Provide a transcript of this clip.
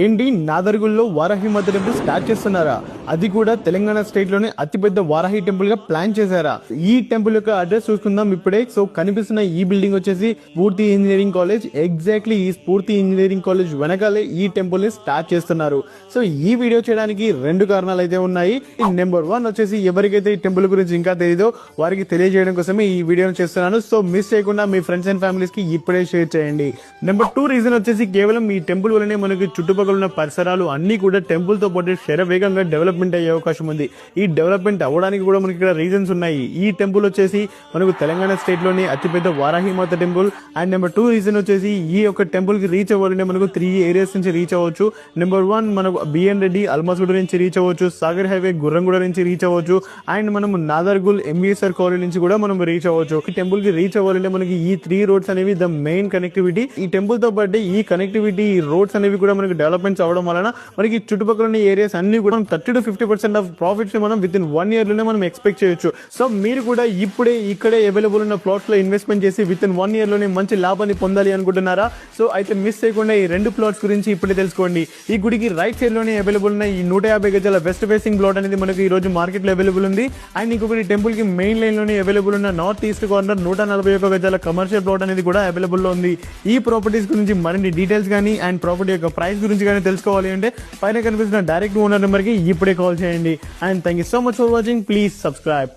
ఏంటి? నాదర్గుల్లో Varahi Mata temple start చేస్తున్నారా? అది కూడా తెలంగాణ స్టేట్లోనే అతిపెద్ద వారాహి టెంపుల్గా ప్లాన్ చేశారా? ఈ టెంపుల్ యొక్క అడ్రస్ చూసుకుందాం ఇప్పుడే. సో కనిపిస్తున్న ఈ బిల్డింగ్ వచ్చేసి పూర్తి ఇంజనీరింగ్ కాలేజ్. ఎగ్జాక్ట్లీ ఈ స్ఫూర్తి ఇంజనీరింగ్ కాలేజ్ వెనకాలే ఈ టెంపుల్ని స్టార్ట్ చేస్తున్నారు. సో ఈ వీడియో చేయడానికి రెండు కారణాలు అయితే ఉన్నాయి. నెంబర్ వన్ వచ్చేసి ఎవరికైతే ఈ టెంపుల్ గురించి ఇంకా తెలియదో వారికి తెలియజేయడం కోసమే ఈ వీడియోని చేస్తున్నాను. సో మిస్ చేయకుండా మీ ఫ్రెండ్స్ అండ్ ఫ్యామిలీస్కి ఇప్పుడే షేర్ చేయండి. నెంబర్ టూ రీజన్ వచ్చేసి కేవలం ఈ టెంపుల్ వల్లనే మనకి చుట్టుపక్కల ఉన్న పరిసరాలు అన్ని కూడా టెంపుల్తో పాటు శరవేగంగా డెవలప్మెంట్ అయ్యే అవకాశం ఉంది. ఈ డెవలప్మెంట్ అవ్వడానికి కూడా మనకి ఇక్కడ రీజన్స్ ఉన్నాయి. ఈ టెంపుల్ వచ్చేసి మనకు తెలంగాణ స్టేట్లోని అతిపెద్ద Varahi Mata temple and number two reason వచ్చేసి ఈ యొక్క టెంపుల్కి రీచ్ అవ్వాలంటే మనకు త్రీ ఏరియాస్ నుంచి రీచ్ అవ్వచ్చు. నెంబర్ వన్ మనకు బిఎన్ రెడ్డి అల్మాస్గూడ నుంచి రీచ్ అవ్వచ్చు. సాగర్ హైవే గుర్రంగూడ నుంచి రీచ్ అవ్వచ్చు. అండ్ మనం నాదర్గుల్ ఎంబీఎస్ఆర్ కాలనీ నుంచి కూడా మనం రీచ్ అవ్వచ్చు. ఈ టెంపుల్కి రీచ్ అవ్వాలంటే మనకి ఈ త్రీ రోడ్స్ అనేవి ద మెయిన్ కనెక్టివిటీ ఈ టెంపుల్తో పాటు ఈ కనెక్టివిటీ ఈ రోడ్స్ అనేవి కూడా మనకి డెవలప్మెంట్స్ అవ్వడం వలన మనకి చుట్టుపక్కల ఉన్న ఏరియాస్ అన్ని కూడా thirty to fifty percent of profits మనం విత్ ఇన్ వన్ ఇయర్లోనే మనం ఎక్స్పెక్ట్ చేయొచ్చు. సో మీరు కూడా ఇప్పుడే ఇక్కడే అవైలబుల్ ఉన్న ప్లాట్స్లో ఇన్వెస్ట్మెంట్ చేసి విత్ ఇన్ వన్ ఇయర్లోనే మంచి లాభాన్ని పొందాలి అనుకుంటున్నారా? సో అయితే మిస్ చేయకుండా ఈ రెండు ప్లాట్స్ గురించి ఇప్పుడే తెలుసుకోండి. ఈ గుడికి రైట్ సైడ్లోనే అవైలబుల్ ఉన్న ఈ నూట యాభై గజాల వెస్ట్ ఫేసింగ్ ప్లాట్ అనేది మనకి ఈ రోజు మార్కెట్లో అవైలబుల్ ఉంది. అండ్ ఇంకొకటి టెంపుల్కి మెయిన్ లైన్లోనే అవైలబుల్ ఉన్న నార్త్ ఈస్ట్ కార్నర్ నూట నలభై ఒక గజాల కమర్షియల్ ప్లాట్ అనేది కూడా అవైలబుల్లో ఉంది. ఈ ప్రాపర్టీస్ గురించి మరిన్ని డీటెయిల్స్ కానీ అండ్ ప్రాపర్టీ యొక్క ప్రైస్ గురించి కానీ తెలుసుకోవాలి అంటే పైన కనిపిస్తున్న డైరెక్ట్ ఓనర్ నెంబర్కి ఇప్పుడే కాల్ చేయండి. And thank you so much for watching. Please subscribe.